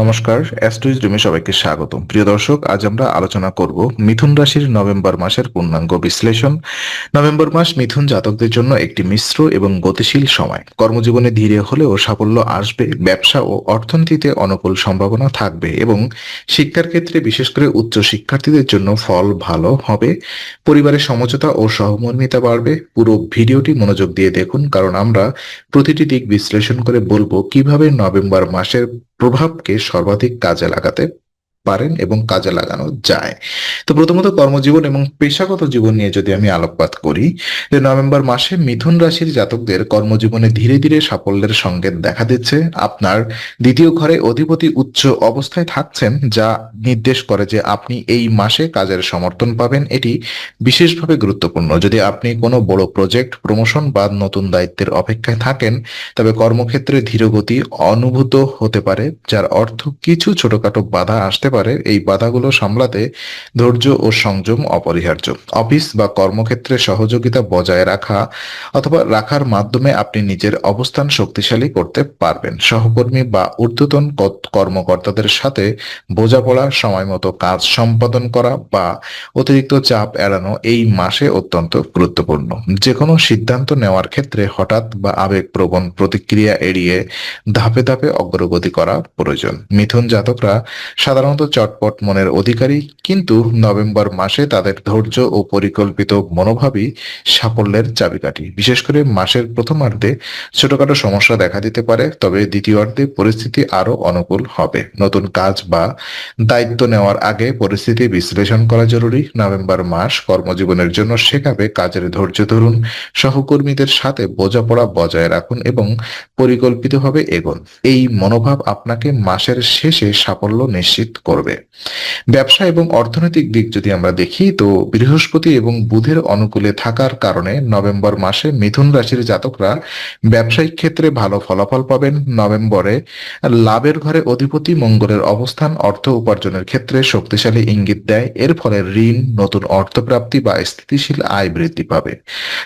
নমস্কার অ্যাস্ট্রোইজ রুমে সবাইকে স্বাগত প্রিয় দর্শক, আজ আমরা আলোচনা করব মিথুন রাশির নভেম্বর মাসের পূর্ণাঙ্গ বিশ্লেষণ। নভেম্বর মাস মিথুন জাতকদের জন্য একটি মিশ্র এবং গতিশীল সময়। কর্মজীবনে ধীরে হলেও সাফল্য আসবে, ব্যবসা ও অর্থনীতিতে অনুকূল সম্ভাবনা থাকবে এবং শিক্ষার ক্ষেত্রে বিশেষ করে উচ্চ শিক্ষার্থীদের জন্য ফল ভালো হবে। পরিবারের সমঝোতা ও সহমর্মিতা বাড়বে। পুরো ভিডিওটি মনোযোগ দিয়ে দেখুন, কারণ আমরা প্রতিটি দিক বিশ্লেষণ করে বলব কীভাবে নভেম্বর মাসের প্রভাবকে সর্বাধিক কাজে লাগাতে পারেন এবং কাজে লাগানো যায়। তো প্রথমত কর্মজীবন এবং পেশাগত জীবন নিয়ে যদি আমি আলোকপাত করি, যে নভেম্বর মাসে মিথুন রাশির জাতকদের কর্মজীবনে ধীরে ধীরে সাফল্যের সংকেত দেখা দিচ্ছে। আপনার দ্বিতীয় ঘরে অধিপতি উচ্চ অবস্থায় থাকছেন, যা নির্দেশ করে যে আপনি এই মাসে কাজের সমর্থন পাবেন। এটি বিশেষভাবে গুরুত্বপূর্ণ। যদি আপনি কোনো বড় প্রজেক্ট, প্রমোশন বা নতুন দায়িত্বের অপেক্ষায় থাকেন, তবে কর্মক্ষেত্রে ধীরগতি অনুভূত হতে পারে, যার অর্থ কিছু ছোটখাটো বাধা আসতে পারে, এই বাধাগুলো সামলাতে ধৈর্য ও সংযম অপরিহার্য। অফিস বা কর্মক্ষেত্রে সহযোগিতা বজায় রাখা অথবা রাখার মাধ্যমে আপনি নিজের অবস্থান শক্তিশালী করতে পারবেন। সহকর্মী বা ঊর্ধ্বতন কর্মকর্তাদের সাথে বোঝাপড়া সময় মতো কাজ সম্পাদন করা বা অতিরিক্ত চাপ এড়ানো এই মাসে অত্যন্ত গুরুত্বপূর্ণ। যে কোনো সিদ্ধান্ত নেওয়ার ক্ষেত্রে হঠাৎ বা আবেগপ্রবণ প্রতিক্রিয়া এড়িয়ে ধাপে ধাপে অগ্রগতি করা প্রয়োজন। মিথুন জাতকরা সাধারণত চটপট মনের অধিকারী, কিন্তু নভেম্বর মাসে তাদের ধৈর্য ও পরিকল্পিত মনোভাবই সাফল্যের চাবিকাঠি। বিশেষ করে মাসের প্রথমার্ধে ছোটখাটো সমস্যা দেখা দিতে পারে, তবে দ্বিতীয়ার্ধে পরিস্থিতি আরও অনুকূল হবে। নতুন কাজ বা দায়িত্ব নেওয়ার আগে পরিস্থিতি বিশ্লেষণ করা জরুরি। নভেম্বর মাস কর্মজীবনের জন্য শেখাবে কাজের ধৈর্য ধরুন, সহকর্মীদের সাথে বোঝাপড়া বজায় রাখুন এবং পরিকল্পিতভাবে এগোন। এই মনোভাব আপনাকে মাসের শেষে সাফল্য নিশ্চিত করবে। ব্যবসা এবং অর্থনৈতিক দিক যদি আমরা দেখি, তো বৃহস্পতি এবং বুধের অনুকূলে থাকার কারণে নভেম্বর মাসে মিথুন রাশির জাতকরা ব্যবসায়িক ক্ষেত্রে ভালো ফলাফল পাবেন। নভেম্বরে লাভের ঘরে অধিপতি, মঙ্গলের অবস্থান, অর্থ উপার্জনের ক্ষেত্রে শক্তিশালী ইঙ্গিত দেয়। এর ফলে ঋণ, নতুন অর্থপ্রাপ্তি বা স্থিতিশীল আয় বৃদ্ধি পাবে।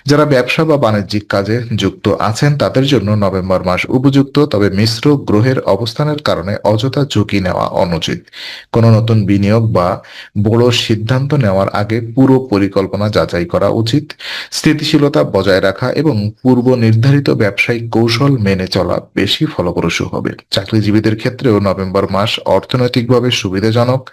যারা ব্যবসা বা বাণিজ্যিক কাজে যুক্ত আছেন, তাদের জন্য নভেম্বর মাস উপযুক্ত। তবে মিশ্র গ্রহের অবস্থানের কারণে অযথা ঝুঁকি নেওয়া অনুচিত। কোনো নতুন বিনিয়োগ বা বড় সিদ্ধান্ত নেওয়ার আগে পুরো পরিকল্পনা যাচাই করা উচিত, স্থিতিশীলতা বজায় রাখা এবং পূর্ব নির্ধারিত ব্যবসায়িক কৌশল মেনে চলা বেশি ফলপ্রসূ হবে। চাকরিজীবীদের ক্ষেত্রেও নভেম্বর মাস অর্থনৈতিকভাবে সুবিধাজনক।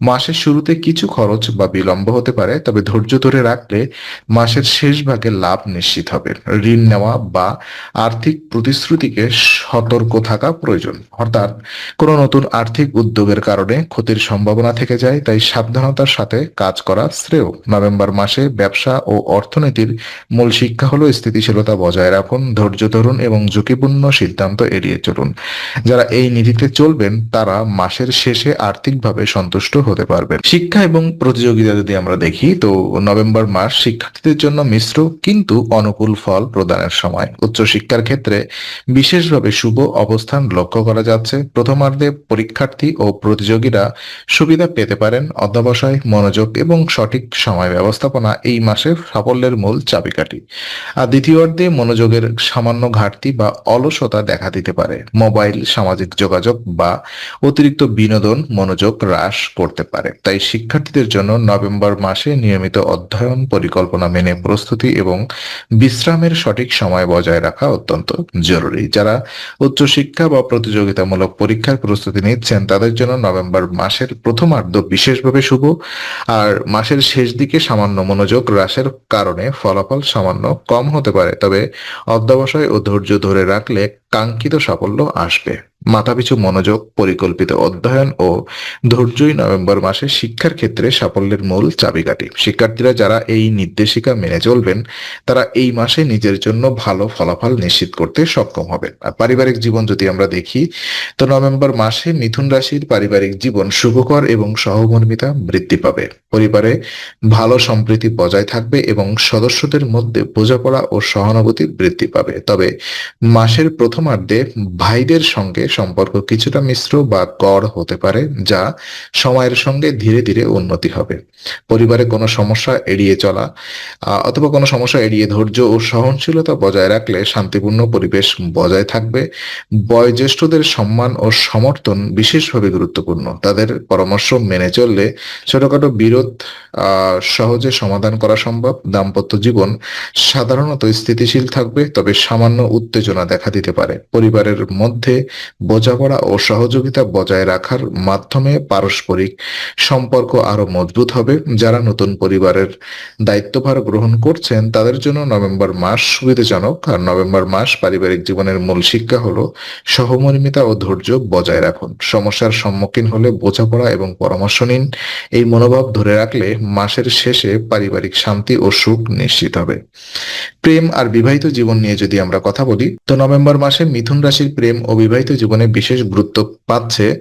মাসের শুরুতে কিছু খরচ বা বিলম্ব হতে পারে, তবে ধৈর্য ধরে রাখলে মাসের শেষ ভাগে লাভ নিশ্চিত হবে। ঋণ নেওয়া বা আর্থিক প্রতিশ্রুতিকে সতর্ক থাকা প্রয়োজন। অর্থাৎ কোনো নতুন আর্থিক উদ্যোগের কারণে ক্ষতির সম্ভাবনা থেকে যায়, তাই সাবধানতার সাথে কাজ করা শ্রেয়। নভেম্বর মাসে ব্যবসা ও অর্থনীতির মূল শিক্ষা হলো স্থিতিশীলতা বজায় রাখুন, ধৈর্য ধরুন এবং ঝুঁকিপূর্ণ সিদ্ধান্ত এড়িয়ে চলুন। যারা এই নীতিতে চলবেন, তারা মাসের শেষে আর্থিকভাবে সন্তুষ্ট হতে পারবেন। শিক্ষা এবং প্রতিযোগিতা যদি আমরা দেখি, তো নভেম্বর মাস শিক্ষার্থীদের জন্য মিশ্র কিন্তু অনুকূল ফল প্রদানের সময়। উচ্চশিক্ষার ক্ষেত্রে বিশেষভাবে শুভ অবস্থান লক্ষ্য করা যাচ্ছে। প্রথমার্ধে পরীক্ষার্থী ও প্রতিযোগীরা সুবিধা পেতে পারেন অধ্যবসায়, মনোযোগ এবং সঠিক সময় ব্যবস্থাপনা এই মাসে সাফল্যের মূল চাবিকাঠি। আর দ্বিতীয়ার্ধে মনোযোগের সামান্য ঘাটতি বা অলসতা দেখা দিতে পারে। মোবাইল, সামাজিক যোগাযোগ বা অতিরিক্ত বিনোদন মনোযোগ হ্রাস করতে পারে। তাই শিক্ষার্থীদের জন্য নভেম্বর মাসে নিয়মিত অধ্যয়ন, পরিকল্পনা মেনে প্রস্তুতি এবং বিশ্রামের সঠিক সময় বজায় রাখা অত্যন্ত জরুরি। যারা উচ্চশিক্ষা বা প্রতিযোগিতামূলক পরীক্ষার প্রস্তুতি নিচ্ছেন, তাদের জন্য নভেম্বর মাসের প্রথমার্ধ বিশেষভাবে শুভ আর মাসের শেষ দিকে সামান্য মনোযোগ হ্রাসের কারণে ফলাফল সামান্য কম হতে পারে। তবে অধ্যবসায় ও ধৈর্য ধরে রাখলে কাঙ্ক্ষিত সাফল্য আসবে। মাথাপিছু মনোযোগ, পরিকল্পিত অধ্যয়ন ও ধৈর্যই নভেম্বর মাসে শিক্ষার ক্ষেত্রে সাফল্যের মূল চাবিকাঠি। শিক্ষার্থীরা যারা এই নির্দেশিকা মেনে চলবেন, তারা এই মাসে নিজের জন্য ভালো ফলাফল নিশ্চিত করতে সক্ষম হবে আর পারিবারিক জীবন যদি আমরা দেখি, তো নভেম্বর মাসে মিথুন রাশির পারিবারিক জীবন শুভকর এবং সহমর্মিতা বৃদ্ধি পাবে। পরিবারে ভালো সম্প্রীতি বজায় থাকবে এবং সদস্যদের মধ্যে বোঝাপড়া ও সহানুভূতি বৃদ্ধি পাবে। তবে মাসের প্রথমার্ধে ভাইদের সঙ্গে সম্পর্ক কিছুটা মিশ্র বা গড় হতে পারে, যা সময়ের সঙ্গে ধীরে ধীরে উন্নতি হবে। পরিবারে কোনো সমস্যা এড়িয়ে চলা অথবা কোনো সমস্যা এড়িয়ে ধৈর্য ও সহনশীলতা বজায় রাখলে শান্তিপূর্ণ পরিবেশ বজায় থাকবে। বয়োজ্যেষ্ঠদের সম্মান ও সমর্থন বিশেষভাবে গুরুত্বপূর্ণ। তাদের পরামর্শ মেনে চললে ছোটখাটো বিরোধ সহজে সমাধান করা সম্ভব। দাম্পত্য জীবন সাধারণত স্থিতিশীল থাকবে, তবে সামান্য উত্তেজনা দেখা দিতে পারে। পরিবারের মধ্যে বোঝাপড়া ও সহযোগিতা বজায় রাখার মাধ্যমে পারস্পরিক সম্পর্ক আরও মজবুত হবে। যারা নতুন পরিবারের দায়িত্বভার গ্রহণ করছেন, তাদের জন্য নভেম্বর মাস সুবিধাজনক। আর নভেম্বর মাস পারিবারিক জীবনের মূল শিক্ষা হলো সহমর্মিতা ও ধৈর্য বজায় রাখুন। সমস্যার সম্মুখীন হলে বোঝাপড়া এবং পরামর্শ নিন। এই মনোভাব ধরে রাখলে মাসের শেষে পারিবারিক শান্তি ও সুখ নিশ্চিত হবে। প্রেম আর বিবাহিত জীবন নিয়ে যদি আমরা কথা বলি, তো নভেম্বর মাসে মিথুন রাশির প্রেম ও বিবাহিত জীবনে বিশেষ গুরুত্ব পাচ্ছে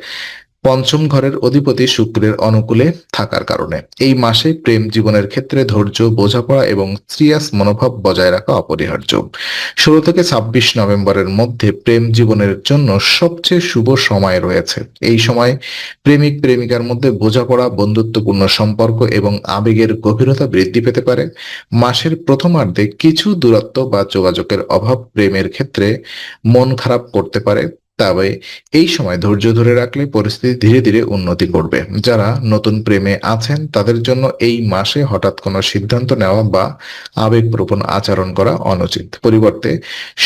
পঞ্চম ঘরের অধিপতি শুক্রের অনুকূলে থাকার কারণে। এই মাসে প্রেম জীবনের ক্ষেত্রে ধৈর্য, বোঝাপড়া এবং সিরিয়াস মনোভাব বজায় রাখা অপরিহার্য। ষোলো থেকে ছাব্বিশ নভেম্বরের মধ্যে প্রেম জীবনের জন্য সবচেয়ে শুভ সময় রয়েছে। এই সময় প্রেমিক প্রেমিকার মধ্যে বোঝাপড়া, বন্ধুত্বপূর্ণ সম্পর্ক এবং আবেগের গভীরতা বৃদ্ধি পেতে পারে। মাসের প্রথমার্ধে কিছু দূরত্ব বা যোগাযোগের অভাব প্রেমের ক্ষেত্রে মন খারাপ করতে পারে। তবে এই সময় ধৈর্য ধরে রাখলে পরিস্থিতি ধীরে ধীরে উন্নতি করবে যারা নতুন প্রেমে আছেন, তাদের জন্য এই মাসে হঠাৎ কোনো সিদ্ধান্ত নেওয়া বা আবেগ আবেগপ্রবণ আচরণ করা অনুচিত। পরিবর্তে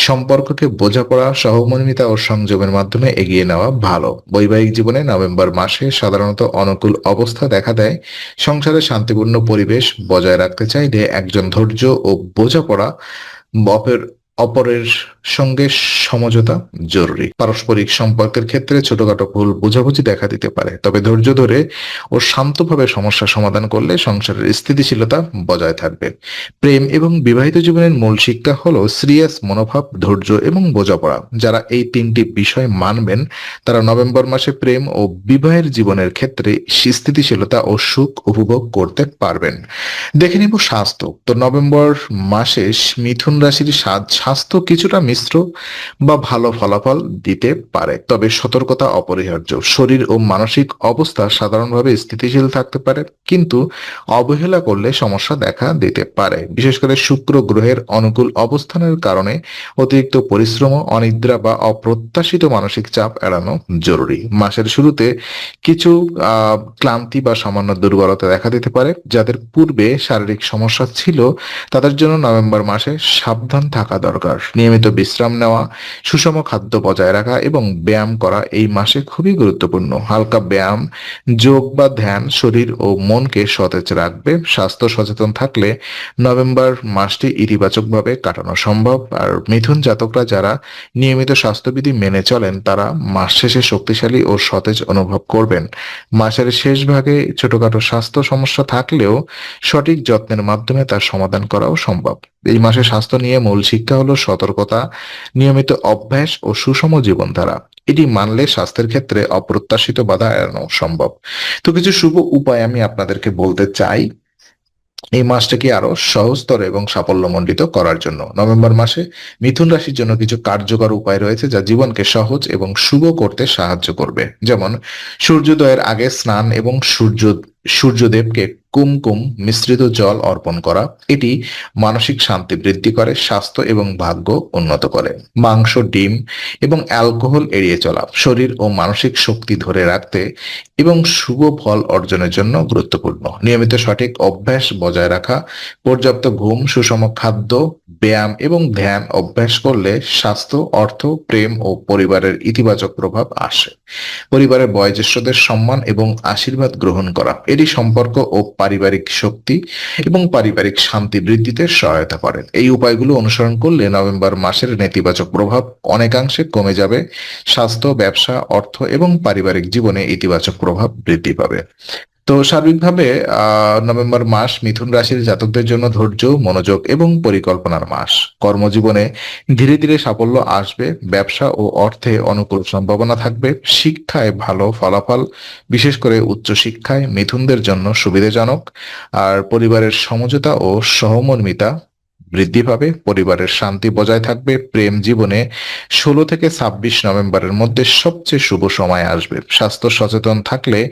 সম্পর্ককে বোঝাপড়া, সহমর্মিতা ও সংযমের মাধ্যমে এগিয়ে নেওয়া ভালো। বৈবাহিক জীবনে নভেম্বর মাসে সাধারণত অনুকূল অবস্থা দেখা দেয়। সংসারে শান্তিপূর্ণ পরিবেশ বজায় রাখতে চাইলে একজন ধৈর্য ও বোঝাপড়া অপর অপরের সঙ্গে সমঝোতা জরুরি। পারস্পরিক সম্পর্কের ক্ষেত্রে ছোটখাটো ভুল বোঝাবুঝি দেখা দিতে পারে, তবে ধৈর্য ধরে ও শান্তভাবে সমস্যা সমাধান করলে সংসারের স্থিতিশীলতা বজায় থাকবে। প্রেম এবং বিবাহিত জীবনের মূল শিক্ষা হলো সিরিয়াস মনোভাব, ধৈর্য এবং বোঝাপড়া। যারা এই তিনটি বিষয় মানবেন, তারা নভেম্বর মাসে প্রেম ও বিবাহের জীবনের ক্ষেত্রে স্থিতিশীলতা ও সুখ উপভোগ করতে পারবেন। দেখে নিব স্বাস্থ্য। তো নভেম্বর মাসে মিথুন রাশির সাত স্বাস্থ্য কিছুটা মিশ্র বা ভালো ফলাফল দিতে পারে। তবে সতর্কতা অপরিহার্য। শরীর ও মানসিক অবস্থা সাধারণভাবে স্থিতিশীল থাকতে পারে, কিন্তু অবহেলা করলে সমস্যা দেখা দিতে পারে। বিশেষ করে শুক্র গ্রহের অনুকূল অবস্থানের কারণে অতিরিক্ত পরিশ্রম, অনিদ্রা বা অপ্রত্যাশিত মানসিক চাপ এড়ানো জরুরি। মাসের শুরুতে কিছু ক্লান্তি বা সামান্য দুর্বলতা দেখা দিতে পারে, যাদের পূর্বে শারীরিক সমস্যা ছিল, তাদের জন্য নভেম্বর মাসে সাবধান থাকা দরকার। নিয়মিত বিশ্রাম নেওয়া, সুষম খাদ্য বজায় রাখা এবং ব্যায়াম করা এই মাসে খুবই গুরুত্বপূর্ণ। হালকা ব্যায়াম, যোগ বা ধ্যান শরীর ও মনকে সতেজ রাখবে। স্বাস্থ্য সচেতন থাকলে নভেম্বর মাসটি ইতিবাচকভাবে কাটানো সম্ভব। আর মিথুন জাতকরা যারা নিয়মিত স্বাস্থ্যবিধি মেনে চলেন, তারা মাস শেষে শক্তিশালী ও সতেজ অনুভব করবেন। মাসের শেষ ভাগে ছোটখাটো স্বাস্থ্য সমস্যা থাকলেও সঠিক যত্নের মাধ্যমে তার সমাধান করাও সম্ভব। এই মাসে স্বাস্থ্য নিয়ে মূল শিক্ষা সতর্কতা, নিয়মিত অভ্যাস ও সুষম জীবনধারা। এটি মানলে স্বাস্থ্যের ক্ষেত্রে অপ্রত্যাশিত বাধা এড়ানো সম্ভব। তো কিছু শুভ উপায় আমি আপনাদেরকে বলতে চাই। এই মাসটাকে আরও সহজতর এবং সাফল্যমণ্ডিত করার জন্য। নভেম্বর মাসে মিথুন রাশির জন্য কিছু কার্যকর উপায় রয়েছে যা জীবনকে সহজ এবং শুভ করতে সাহায্য করবে। যেমন সূর্যোদয়ের আগে স্নান এবং সূর্য সূর্যদেবকে কুমকুম মিশ্রিত জল অর্পণ করা, এটি মানসিক শান্তি বৃদ্ধি করে, স্বাস্থ্য এবং ভাগ্য উন্নত করে। মাংস, ডিম এবং অ্যালকোহল এড়িয়ে চলা, শরীর ও মানসিক শক্তি ধরে রাখতে এবং শুভ ফল অর্জনের জন্য গুরুত্বপূর্ণ। নিয়মিত সঠিক অভ্যাস বজায় রাখা, পর্যাপ্ত ঘুম, সুষম খাদ্য, ব্যায়াম এবং ধ্যান অভ্যাস করলে স্বাস্থ্য, অর্থ, প্রেম ও পরিবারের ইতিবাচক প্রভাব আসে। পরিবারের বয়োজ্যেষ্ঠদের সম্মান এবং আশীর্বাদ গ্রহণ করা এটি সম্পর্ক ও পারিবারিক শক্তি এবং পারিবারিক শান্তি বৃদ্ধিতে সহায়তা করে এই উপায়গুলো অনুসরণ করলে নভেম্বর মাসের নেতিবাচক প্রভাব অনেকাংশে কমে যাবে। স্বাস্থ্য, ব্যবসা, অর্থ এবং পারিবারিক জীবনে ইতিবাচক প্রভাব বৃদ্ধি পাবে। তো সার্বিকভাবে নভেম্বর মাস মিথুন রাশির জাতকদের জন্য ধৈর্য, মনোযোগ এবং পরিকল্পনার মাস। কর্মজীবনে ধীরে ধীরে সাফল্য আসবে, ব্যবসা ও অর্থে অনুকূল সম্ভাবনা থাকবে, শিক্ষায় ভালো ফলাফল, বিশেষ করে উচ্চ শিক্ষায় মিথুনদের জন্য সুবিধাজনক, আর পরিবারের সমঝোতা ও সহমর্মিতা বৃদ্ধি পাবে, পরিবারের শান্তি বজায় থাকবে, প্রেম জীবনে ষোলো থেকে ছাব্বিশ নভেম্বরের মধ্যে সবচেয়ে শুভ সময় আসবে। স্বাস্থ্য সচেতন থাকলে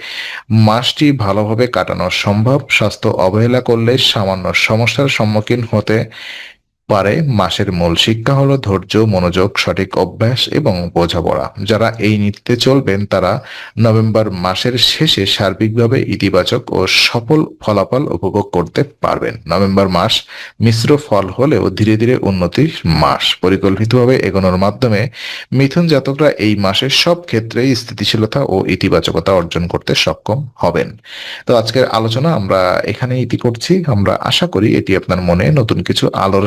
মাসটি ভালোভাবে কাটানো সম্ভব। স্বাস্থ্য অবহেলা করলে সামান্য সমস্যার সম্মুখীন হতে পারে মাসের মূল শিক্ষা হলো ধৈর্য, মনোযোগ, সঠিক অভ্যাস এবং বোঝাপড়া। যারা এই নীতিতে চলবেন, তারা নভেম্বর মাসের শেষে সার্বিকভাবে ইতিবাচক ও সফল ফলাফল উপভোগ করতে পারবেন। নভেম্বর মাস মিশ্র ফল হলেও ধীরে ধীরে উন্নতির মাস। পরিকল্পিতভাবে এগোনোর মাধ্যমে মিথুন জাতকরা এই মাসের সব ক্ষেত্রেই স্থিতিশীলতা ও ইতিবাচকতা অর্জন করতে সক্ষম হবেন। তো আজকের আলোচনা আমরা এখানে ইতি করছি। আমরা আশা করি এটি আপনার মনে নতুন কিছু আলোর